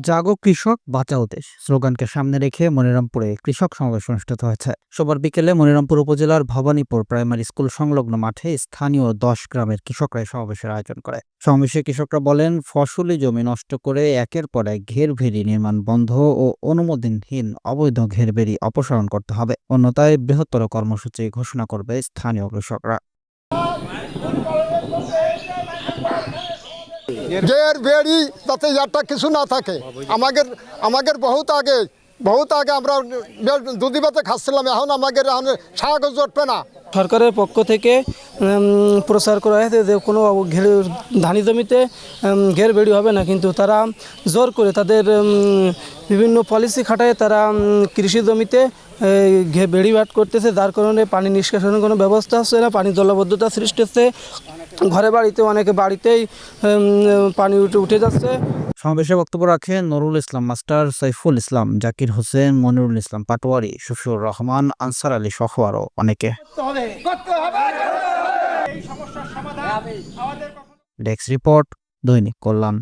জাগো কৃষক, বাঁচাও দেশ। স্লোগানকে সামনে রেখে মনিরামপুরে কৃষক সমাবেশ অনুষ্ঠিত হয়েছে। সোমবার বিকেলে মনিরামপুর উপজেলার ভবানীপুর প্রাইমারি স্কুল সংলগ্ন মাঠে স্থানীয় দশ গ্রামের কৃষকরা সমাবেশের আয়োজন করে। সমাবেশে কৃষকরা বলেন, ফসলি জমি নষ্ট করে একের পর এক ঘেরভেড়ি নির্মাণ বন্ধ ও অনুমোদনহীন অবৈধ ঘেরবেড়ি অপসারণ করতে হবে। অন্যথায় বৃহত্তর কর্মসূচি ঘোষণা করবে স্থানীয় কৃষকরা। গের বেড়ি, তাতে ইয়ারটা কিছু না থাকে। আমাদের আমাদের বহুত আগে বহুত আগে আমরা দুদিবাতে খাচ্ছিলাম, এখন আমাদের এখন শাক জটবে না। সরকারের পক্ষ থেকে প্রচার করা হয়েছে যে কোনো ঘের, ধানি জমিতে ঘের বেড়ি হবে না, কিন্তু তারা জোর করে তাদের বিভিন্ন পলিসি খাটায় তারা কৃষি জমিতে বেড়ি বাট করতেছে, যার কারণে পানি নিষ্কাশনের কোনো ব্যবস্থা হচ্ছে না, পানি জলবদ্ধতা সৃষ্টি হচ্ছে। ঘরে বাড়িতে অনেকে বাড়িতেই পানি উঠে উঠে যাচ্ছে। সমাবেশে বক্তব্য রাখেন নুরুল ইসলাম, মাস্টার সাইফুল ইসলাম, জাকির হোসেন, মনিরুল ইসলাম পাটোয়ারি, শফিউর রহমান, আনসার আলী সহ আরও অনেকে। ডেক্স রিপোর্ট দৈনিক কল্যাণ।